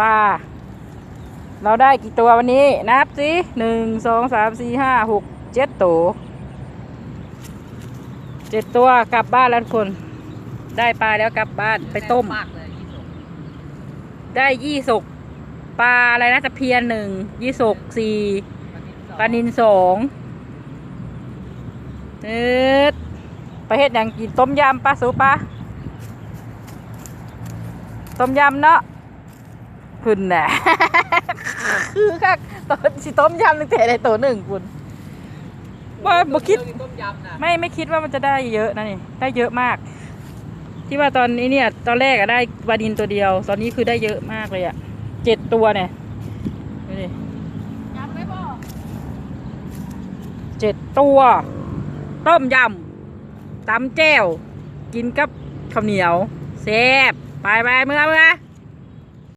ปลา เราได้กี่ตัววันนี้ นับสิหนึ่งสองสามสี่ห้าหกเจ็ดตัวเจ็ดตัวกลับบ้านแล้วทุกคน ได้ปลาแล้วกลับบ้านไปต้ม ได้ยี่สกปลาอะไรนะตะเพียนหนึ่งยี่สกสี่ปลานินสองเอ็ดไปเฮ็ดอย่างกินต้มยำปลาสูปลาต้มยำเนาะ คุณน่ะคือคักตอนสิต้มยำตั้งแต่ได้ตัวหนึ่งคุณว่าบ่คิด ต้มยำนะไม่ไม่คิดว่ามันจะได้เยอะนะนี่ ได้เยอะมาก ที่ว่าตอนนี้เนี่ย ตอนแรกอะได้วาดินตัวเดียว ตอนนี้คือได้เยอะมากเลยอะเจ็ดตัวเนี่ยดูดิยำไม่พอเจ็ดตัว ต้มยำตำแจ่วกินกับข้าวเหนียวแซ่บไปไปเมื่อเมื่อ